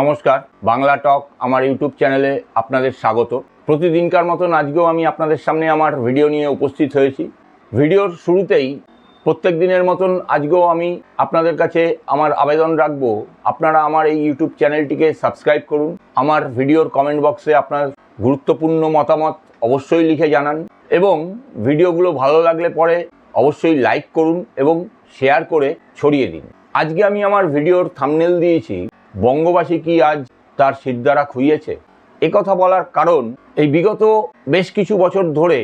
নমস্কার, বাংলা টক আমার ইউটিউব চ্যানেলে আপনাদের স্বাগত। প্রতিদিনকার মতন আজকেও আমি আপনাদের সামনে আমার ভিডিও নিয়ে উপস্থিত হয়েছি। ভিডিওর শুরুতেই প্রত্যেক দিনের মতন আজকেও আমি আপনাদের কাছে আমার আবেদন রাখব, আপনারা আমার এই ইউটিউব চ্যানেলটিকে সাবস্ক্রাইব করুন। আমার ভিডিওর কমেন্ট বক্সে আপনার গুরুত্বপূর্ণ মতামত অবশ্যই লিখে জানান এবং ভিডিওগুলো ভালো লাগলে পরে অবশ্যই লাইক করুন এবং শেয়ার করে ছড়িয়ে দিন। আজকে আমি আমার ভিডিওর থামনেল দিয়েছি বঙ্গবাসী কি আজ তার সিদ্ধারা খুইয়েছে? কথা বলার কারণ, এই বিগত বেশ কিছু বছর ধরে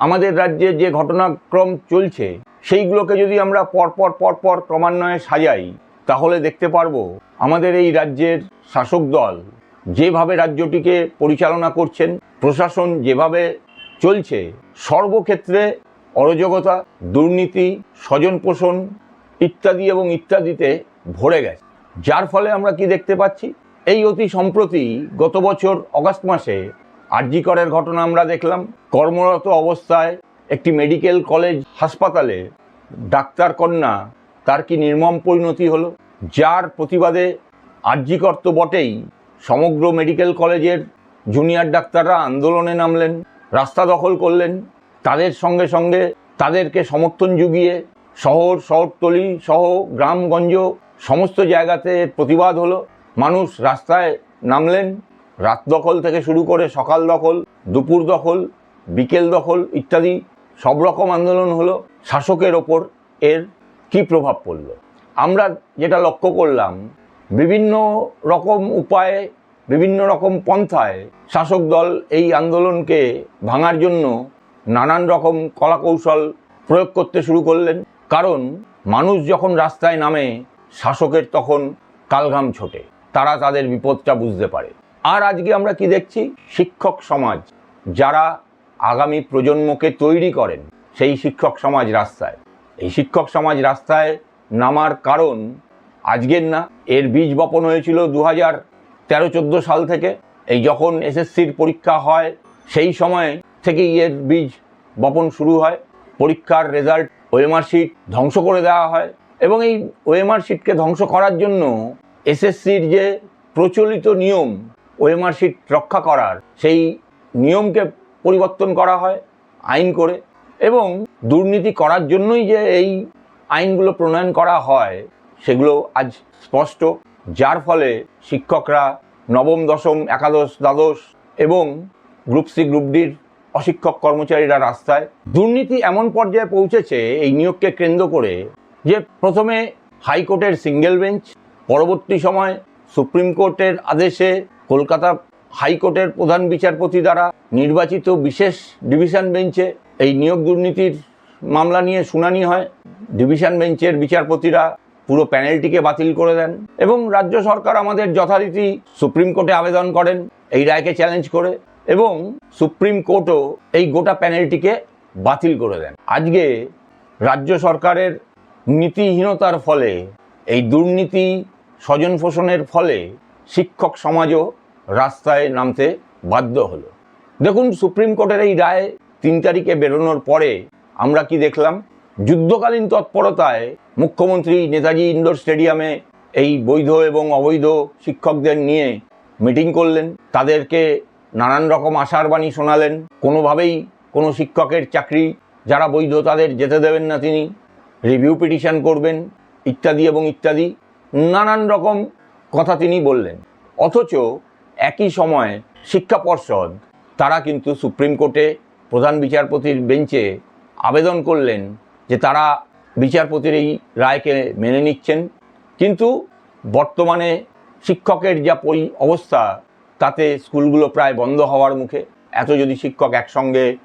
আমাদের রাজ্যে যে ঘটনাক্রম চলছে, সেইগুলোকে যদি আমরা পরপর পরপর ক্রমান্বয়ে সাজাই, তাহলে দেখতে পারব আমাদের এই রাজ্যের শাসক দল যেভাবে রাজ্যটিকে পরিচালনা করছেন, প্রশাসন যেভাবে চলছে, সর্বক্ষেত্রে অরাজকতা, দুর্নীতি স্বজন পোষণ ইত্যাদি এবং ইত্যাদিতে ভরে গেছে। যার ফলে আমরা কি দেখতে পাচ্ছি? এই অতি সম্প্রতি গত বছর অগাস্ট মাসে আরজি করের ঘটনা আমরা দেখলাম। কর্মরত অবস্থায় একটি মেডিকেল কলেজ হাসপাতালে ডাক্তার কন্যা তার কি নির্মম পরিণতি হলো? যার প্রতিবাদে আরজিকর তো বটেই সমগ্র মেডিকেল কলেজের জুনিয়র ডাক্তাররা আন্দোলনে নামলেন, রাস্তা দখল করলেন, তাদের সঙ্গে সঙ্গে তাদেরকে সমর্থন জুগিয়ে শহর, শহরতলি সহ গ্রামগঞ্জ সমস্ত জায়গাতে প্রতিবাদ হলো। মানুষ রাস্তায় নামলেন। রাত দখল থেকে শুরু করে সকাল দখল, দুপুর দখল, বিকেল দখল ইত্যাদি সব রকম আন্দোলন হলো শাসকের ওপর এর কি প্রভাব পড়ল? আমরা যেটা লক্ষ্য করলাম, বিভিন্ন রকম উপায়ে, বিভিন্ন রকম পন্থায় শাসক দল এই আন্দোলনকে ভাঙার জন্য নানান রকম কলাকৌশল প্রয়োগ করতে শুরু করলেন। কারণ মানুষ যখন রাস্তায় নামে শাসকের তখন কালঘাম ছোটে, তারা তাদের বিপদটা বুঝতে পারে। আর আজকে আমরা কি দেখছি? শিক্ষক সমাজ, যারা আগামী প্রজন্মকে তৈরি করেন, সেই শিক্ষক সমাজ রাস্তায়। এই শিক্ষক সমাজ রাস্তায় নামার কারণ আজকের না, এর বীজ বপন হয়েছিল দু হাজার তেরো চোদ্দ সাল থেকে। এই যখন এসএসসির পরীক্ষা হয়, সেই সময় থেকেই এর বীজ বপন শুরু হয়। পরীক্ষার রেজাল্ট, ওএমআর শিট ধ্বংস করে দেওয়া হয়। এবং এই ওএমআর শিটকে ধ্বংস করার জন্য এসএসসির যে প্রচলিত নিয়ম ওএমআর শিট রক্ষা করার, সেই নিয়মকে পরিবর্তন করা হয় আইন করে এবং দুর্নীতি করার জন্যই যে এই আইনগুলো প্রণয়ন করা হয়, সেগুলো আজ স্পষ্ট। যার ফলে শিক্ষকরা নবম, দশম, একাদশ, দ্বাদশ এবং গ্রুপ সি, গ্রুপ ডির অশিক্ষক কর্মচারীরা রাস্তায় দুর্নীতি এমন পর্যায়ে পৌঁছেছে, এই নিয়োগকে কেন্দ্র করে যে প্রথমে হাইকোর্টের সিঙ্গেল বেঞ্চ, পরবর্তী সময় সুপ্রিম কোর্টের আদেশে কলকাতা হাইকোর্টের প্রধান বিচারপতি দ্বারা নির্বাচিত বিশেষ ডিভিশন বেঞ্চে এই নিয়োগ দুর্নীতির মামলা নিয়ে শুনানি হয়। ডিভিশন বেঞ্চের বিচারপতিরা পুরো প্যানেলটিকে বাতিল করে দেন এবং রাজ্য সরকার আমাদের যথারীতি সুপ্রিম কোর্টে আবেদন করেন, এই রায়কে চ্যালেঞ্জ করে এবং সুপ্রিম কোর্টও এই গোটা প্যানেলটিকে বাতিল করে দেন। আজকে রাজ্য সরকারের নীতিহীনতার ফলে, এই দুর্নীতি স্বজন পোষণের ফলে শিক্ষক সমাজও রাস্তায় নামতে বাধ্য হলো। দেখুন, সুপ্রিম কোর্টের এই রায় তিন তারিখে বেরোনোর পরে আমরা কি দেখলাম? যুদ্ধকালীন তৎপরতায় মুখ্যমন্ত্রী নেতাজি ইন্ডোর স্টেডিয়ামে এই বৈধ এবং অবৈধ শিক্ষকদের নিয়ে মিটিং করলেন। তাদেরকে নানান রকম আশার বাণী শোনালেন। কোনোভাবেই কোনো শিক্ষকের চাকরি, যারা বৈধ তাদের যেতে দেবেন না তিনি। রিভিউ পিটিশন করবেন, ইত্যাদি এবং ইত্যাদি, নানান রকম কথা তিনি বললেন। অথচ একই সময়ে শিক্ষা পর্ষদ, তারা কিন্তু সুপ্রিম কোর্টে প্রধান বিচারপতির বেঞ্চে আবেদন করলেন যে তারা বিচারপতির এই রায়কে মেনে নিচ্ছেন। কিন্তু বর্তমানে শিক্ষকের যা পরি অবস্থা, তাতে স্কুলগুলো প্রায় বন্ধ হওয়ার মুখে, এত যদি শিক্ষক একসঙ্গে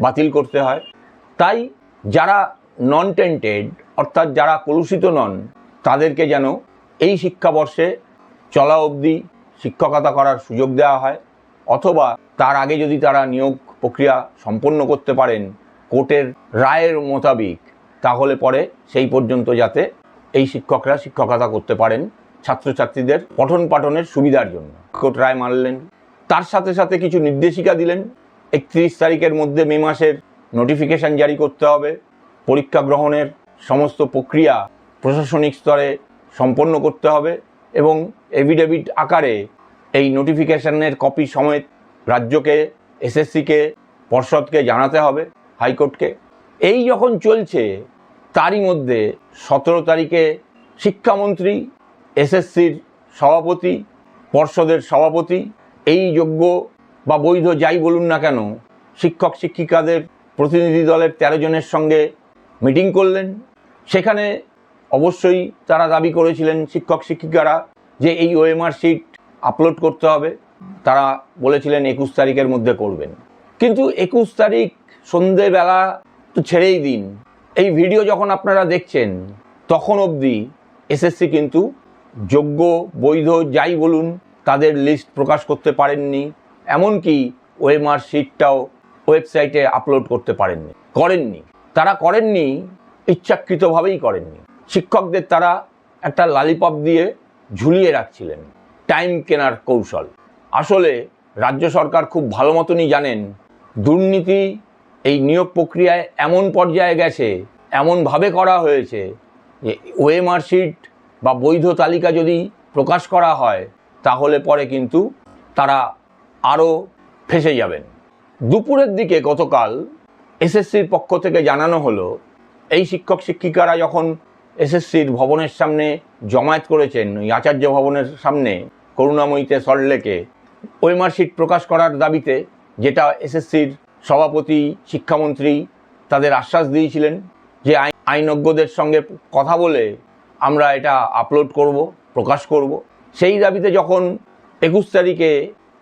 বাতিল করতে হয়। তাই যারা নন টেন্টেড অর্থাৎ যারা কলুষিত নন, তাদেরকে যেন এই শিক্ষাবর্ষে চলা অবধি শিক্ষকতা করার সুযোগ দেওয়া হয়, অথবা তার আগে যদি তারা নিয়োগ প্রক্রিয়া সম্পন্ন করতে পারেন কোর্টের রায়ের মোতাবিক, তাহলে পরে সেই পর্যন্ত যাতে এই শিক্ষকরা শিক্ষকতা করতে পারেন ছাত্রছাত্রীদের পঠন পাঠনের সুবিধার জন্য। কোর্ট রায় মানলেন। তার সাথে সাথে কিছু নির্দেশিকা দিলেন। একত্রিশ তারিখের মধ্যে মে মাসের নোটিফিকেশন জারি করতে হবে। পরীক্ষা গ্রহণের সমস্ত প্রক্রিয়া প্রশাসনিক স্তরে সম্পন্ন করতে হবে এবং এভিডেভিট আকারে এই নোটিফিকেশনের কপি সমেত রাজ্যকে এসএসসিকে পর্ষদকে জানাতে হবে, হাইকোর্টকে। এই যখন চলছে, তারই মধ্যে সতেরো তারিখে শিক্ষামন্ত্রী এসএসসির সভাপতি, পর্ষদের সভাপতি, এই যোগ্য বা বৈধ যাই বলুন না কেন শিক্ষক শিক্ষিকাদের প্রতিনিধি দলের তেরো জনের সঙ্গে মিটিং করলেন। সেখানে অবশ্যই তারা দাবি করেছিলেন শিক্ষক শিক্ষিকারা যে এই ওএমআর শিট আপলোড করতে হবে। তারা বলেছিলেন একুশ তারিখের মধ্যে করবেন। কিন্তু একুশ তারিখ সন্ধেবেলা তো ছেড়েই দিন। এই ভিডিও যখন আপনারা দেখছেন, তখন অবধি এসএসসি কিন্তু যোগ্য, বৈধ যাই বলুন, তাদের লিস্ট প্রকাশ করতে পারেননি। এমনকি ওএমআর শিটটাও ওয়েবসাইটে আপলোড করতে পারেননি, করেননি। তারা করেননি, ইচ্ছাকৃতভাবেই করেননি। শিক্ষকদের তারা একটা লালিপপ দিয়ে ঝুলিয়ে রাখছিলেন টাইম কেনার কৌশল। আসলে রাজ্য সরকার খুব ভালো মতনই জানেন, দুর্নীতি এই নিয়োগ প্রক্রিয়ায় এমন পর্যায়ে গেছে, এমনভাবে করা হয়েছে যে ওএমআর শিট বা বৈধ তালিকা যদি প্রকাশ করা হয়, তাহলে পরে কিন্তু তারা আরও ফেসে যাবেন। দুপুরের দিকে গতকাল এসএসসির পক্ষ থেকে জানানো হলো, এই শিক্ষক শিক্ষিকারা যখন এসএসসির ভবনের সামনে জমায়েত করেছেন, ওই আচার্য ভবনের সামনে, করুণাময়ীতে সল্টলেকে ওই মার্কশিট প্রকাশ করার দাবিতে যেটা এসএসসির সভাপতি, শিক্ষামন্ত্রী তাদের আশ্বাস দিয়েছিলেন যে আইন, আইনজ্ঞদের সঙ্গে কথা বলে আমরা এটা আপলোড করব, প্রকাশ করব। সেই দাবিতে যখন একুশ তারিখে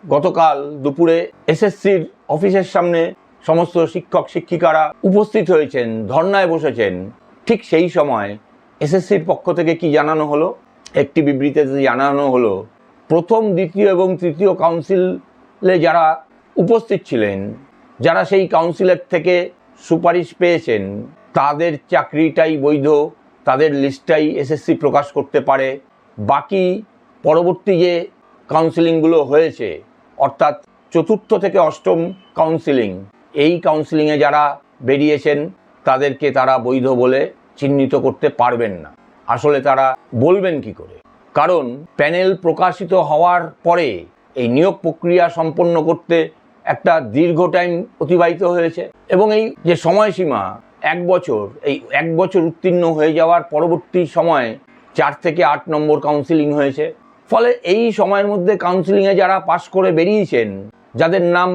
গতকাল দুপুরে এসএসসির অফিসের সামনে সমস্ত শিক্ষক, শিক্ষিকারা উপস্থিত হয়েছেন, ধর্নায় বসেছেন। ঠিক সেই সময় এসএসসির পক্ষ থেকে কি জানানো হলো? একটি বিবৃতিতে জানানো হলো, প্রথম, দ্বিতীয় এবং তৃতীয় কাউন্সিলে যারা উপস্থিত ছিলেন, যারা সেই কাউন্সিলের থেকে সুপারিশ পেয়েছেন, তাদের চাকরিটাই বৈধ, তাদের লিস্টটাই এসএসসি প্রকাশ করতে পারে। বাকি পরবর্তী যে কাউন্সিলিংগুলো হয়েছে, অর্থাৎ চতুর্থ থেকে অষ্টম কাউন্সিলিং এই কাউন্সিলিংয়ে যারা বেরিয়েছেন, তাদেরকে তারা বৈধ বলে চিহ্নিত করতে পারবেন না। আসলে তারা বলবেন কি করে? কারণ প্যানেল প্রকাশিত হওয়ার পরে এই নিয়োগ প্রক্রিয়া সম্পন্ন করতে একটা দীর্ঘ টাইম অতিবাহিত হয়েছে এবং এই যে সময়সীমা, এক বছর, এই এক বছর উত্তীর্ণ হয়ে যাওয়ার পরবর্তী সময় চার থেকে আট নম্বর কাউন্সিলিং হয়েছে। ফলে এই সময়ের মধ্যে কাউন্সিলিংয়ে যারা পাশ করে বেরিয়েছেন, যাদের নাম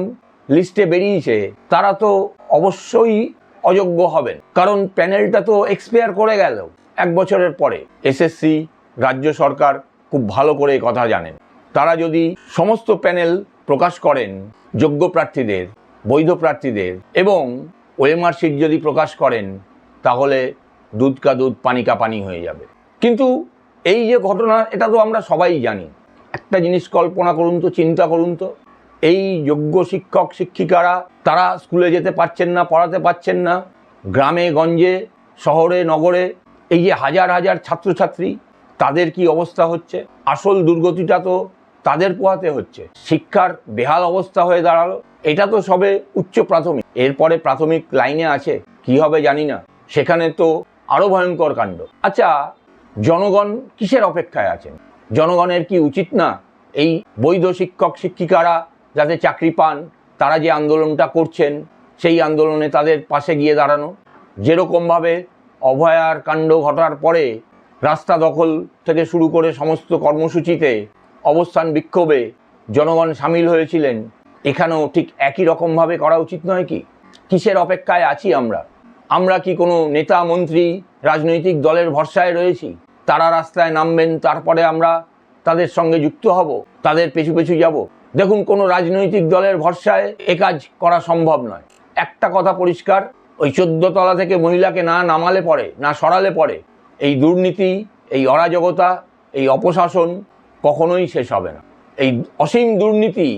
লিস্টে বেরিয়েছে, তারা তো অবশ্যই অযোগ্য হবেন। কারণ প্যানেলটা তো এক্সপায়ার করে গেল এক বছরের পরে। এসএসসি রাজ্য সরকার খুব ভালো করে কথা জানেন। তারা যদি সমস্ত প্যানেল প্রকাশ করেন, যোগ্য প্রার্থীদের, বৈধ প্রার্থীদের, এবং ওএমআর শিট যদি প্রকাশ করেন, তাহলে দুধ কা দুধ, পানি কা পানি হয়ে যাবে। কিন্তু এই যে ঘটনা, এটা তো আমরা সবাই জানি। একটা জিনিস কল্পনা করুন তো, চিন্তা করুন তো। এই যোগ্য শিক্ষক, শিক্ষিকারা, তারা স্কুলে যেতে পারছেন না, পড়াতে পারছেন না। গ্রামে, গঞ্জে, শহরে, নগরে এই যে হাজার হাজার ছাত্রছাত্রী, তাদের কি অবস্থা হচ্ছে? আসল দুর্গতিটা তো তাদের পোহাতে হচ্ছে। শিক্ষার বেহাল অবস্থা হয়ে দাঁড়াল। এটা তো সবে উচ্চ প্রাথমিক। এরপরে প্রাথমিক লাইনে আছে, কি হবে জানি না। সেখানে তো আরও ভয়ঙ্কর কাণ্ড। আচ্ছা জনগণ কিসের অপেক্ষায় আছেন? জনগণের কি উচিত না এই বৈধ শিক্ষক, শিক্ষিকারা যাতে চাকরি পান, তারা যে আন্দোলনটা করছেন, সেই আন্দোলনে তাদের পাশে গিয়ে দাঁড়ানো। যেরকমভাবে অভয়ার কাণ্ড ঘটার পরে রাস্তা দখল থেকে শুরু করে সমস্ত কর্মসূচিতে অবস্থান বিক্ষোভে জনগণ সামিল হয়েছিলেন, এখানেও ঠিক একই রকমভাবে করা উচিত নয় কি? কিসের অপেক্ষায় আছি আমরা? আমরা কি কোনো নেতা, মন্ত্রী, রাজনৈতিক দলের ভরসায় রয়েছি? তারা রাস্তায় নামবেন, তারপরে আমরা তাদের সঙ্গে যুক্ত হব, তাদের পেছু পেছু যাব। দেখুন, কোনো রাজনৈতিক দলের ভরসায় এ কাজ করা সম্ভব নয়। একটা কথা পরিষ্কার, ওই তলা থেকে মহিলাকে না নামালে পরে, না সরালে পরে, এই দুর্নীতি, এই অরাজকতা, এই অপশাসন কখনোই শেষ হবে না। এই অসীম দুর্নীতি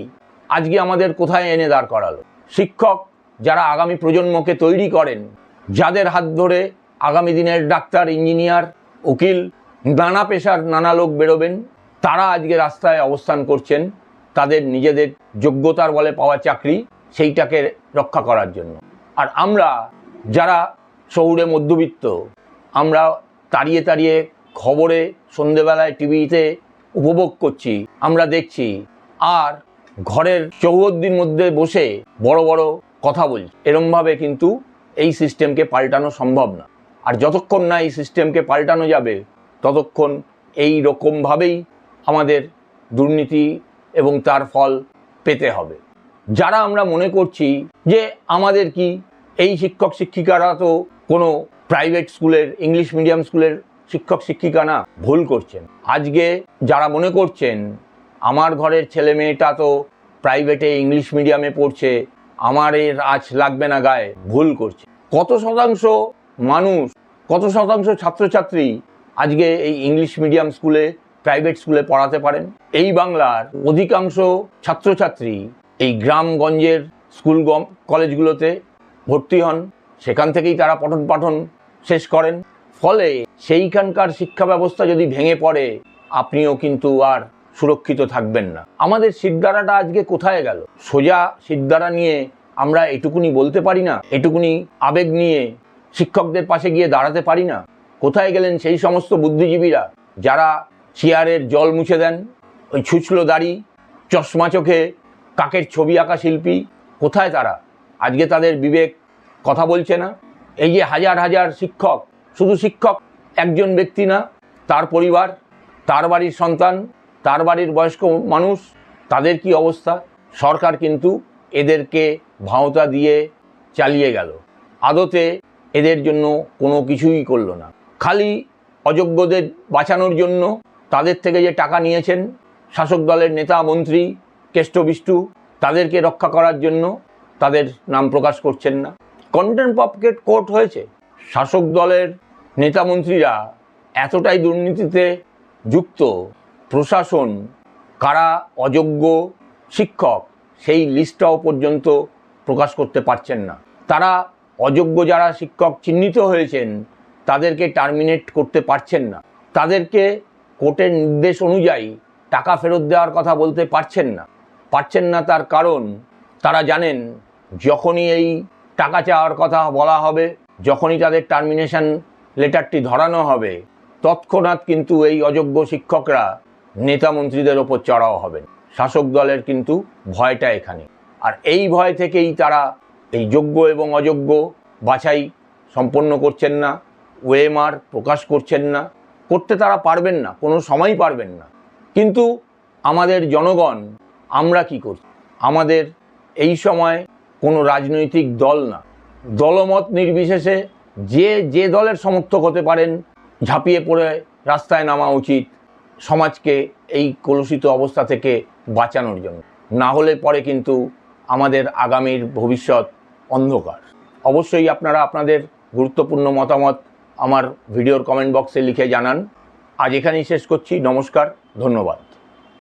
আজকে আমাদের কোথায় এনে দাঁড় করালো? শিক্ষক যারা আগামী প্রজন্মকে তৈরি করেন, যাদের হাত ধরে আগামী দিনের ডাক্তার, ইঞ্জিনিয়ার, উকিল, নানা পেশার নানা লোক বেরোবেন, তারা আজকে রাস্তায় অবস্থান করছেন। তাদের নিজেদের যোগ্যতার বলে পাওয়া চাকরি সেইটাকে রক্ষা করার জন্য। আর আমরা যারা শহুরে মধ্যবিত্ত, আমরা তাড়িয়ে তাড়িয়ে খবরে, সন্ধেবেলায় টিভিতে উপভোগ করছি, আমরা দেখছি, আর ঘরের চৌহদ্দির মধ্যে বসে বড় বড় কথা বলছি। এরমভাবে কিন্তু এই সিস্টেমকে পাল্টানো সম্ভব না। আর যতক্ষণ না এই সিস্টেমকে পাল্টানো যাবে, ততক্ষণ এই রকমভাবেই আমাদের দুর্নীতি এবং তার ফল পেতে হবে। যারা আমরা মনে করছি যে আমাদের কি, এই শিক্ষক শিক্ষিকারা তো কোনো প্রাইভেট স্কুলের ইংলিশ মিডিয়াম স্কুলের শিক্ষক শিক্ষিকা না, ভুল করছেন। আজকে যারা মনে করছেন, আমার ঘরের ছেলে মেয়েটা তো প্রাইভেটে ইংলিশ মিডিয়ামে পড়ছে, আমার এর আজ লাগবে না গায়ে, ভুল করছে। কত শতাংশ মানুষ, কত শতাংশ ছাত্রছাত্রী আজকে এই ইংলিশ মিডিয়াম স্কুলে প্রাইভেট স্কুলে পড়াতে পারেন। এই বাংলার অধিকাংশ ছাত্রছাত্রী এই গ্রামগঞ্জের স্কুল কলেজগুলোতে ভর্তি হন। সেখান থেকেই তারা পঠন পাঠন শেষ করেন। ফলে সেইখানকার শিক্ষা ব্যবস্থা যদি ভেঙে পড়ে, আপনিও কিন্তু আর সুরক্ষিত থাকবেন না। আমাদের সিদ্ধারাটা আজকে কোথায় গেল? সোজা সিদ্ধারা নিয়ে আমরা এটুকুনি বলতে পারি না? এটুকুনি আবেগ নিয়ে শিক্ষকদের পাশে গিয়ে দাঁড়াতে পারি না? কোথায় গেলেন সেই সমস্ত বুদ্ধিজীবীরা? যারা চেয়ারের জল মুছে দেন, ওই ছুচলো দাড়ি, চশমা চোখে, কাকের ছবি আঁকা শিল্পী, কোথায় তারা? আজকে তাদের বিবেক কথা বলছে না? এই যে হাজার হাজার শিক্ষক, শুধু শিক্ষক, একজন ব্যক্তি না, তার পরিবার, তার বাড়ির সন্তান, তার বাড়ির বয়স্ক মানুষ, তাদের কি অবস্থা? সরকার কিন্তু এদেরকে ভাওতা দিয়ে চালিয়ে গেল। আদতে এদের জন্য কোনো কিছুই করল না। খালি অযোগ্যদের বাঁচানোর জন্য তাদের থেকে যে টাকা নিয়েছেন শাসক দলের নেতা, মন্ত্রী, কেষ্টবিষ্টু, তাদেরকে রক্ষা করার জন্য তাদের নাম প্রকাশ করছেন না। কন্টেন্ট পপকেট কোর্ট হয়েছে। শাসক দলের নেতা, মন্ত্রীরা এতটাই দুর্নীতিতে যুক্ত প্রশাসন, কারা অযোগ্য শিক্ষক, সেই লিস্টটাও পর্যন্ত প্রকাশ করতে পারছেন না। তারা অযোগ্য যারা শিক্ষক চিহ্নিত হয়েছেন, তাদেরকে টার্মিনেট করতে পারছেন না। তাদেরকে কোর্টের নির্দেশ অনুযায়ী টাকা ফেরত দেওয়ার কথা বলতে পারছেন না। পারছেন না তার কারণ, তারা জানেন যখনই এই টাকা চাওয়ার কথা বলা হবে, যখনই তাদের টার্মিনেশন লেটারটি ধরানো হবে, তৎক্ষণাৎ কিন্তু এই অযোগ্য শিক্ষকরা নেতা মন্ত্রীদের ওপর চড়াও হবেন। শাসক দলের কিন্তু ভয়টা এখানে। আর এই ভয় থেকেই তারা এই যোগ্য এবং অযোগ্য বাছাই সম্পন্ন করছেন না, ওয়েমার প্রকাশ করছেন না। করতে তারা পারবেন না, কোনো সময় পারবেন না। কিন্তু আমাদের জনগণ, আমরা কি করছি আমাদের এই সময় কোনো রাজনৈতিক দল না। দলমত নির্বিশেষে যে যে দলের সমর্থক হতে পারেন, ঝাঁপিয়ে পড়ে রাস্তায় নামা উচিত সমাজকে এই কলুষিত অবস্থা থেকে বাঁচানোর জন্য। না হলে পরে কিন্তু আমাদের আগামীর ভবিষ্যৎ অন্ধকার। অবশ্যই আপনারা আপনাদের গুরুত্বপূর্ণ মতামত আমার ভিডিওর কমেন্ট বক্সে লিখে জানান। আজ এখানেই শেষ করছি। নমস্কার ধন্যবাদ।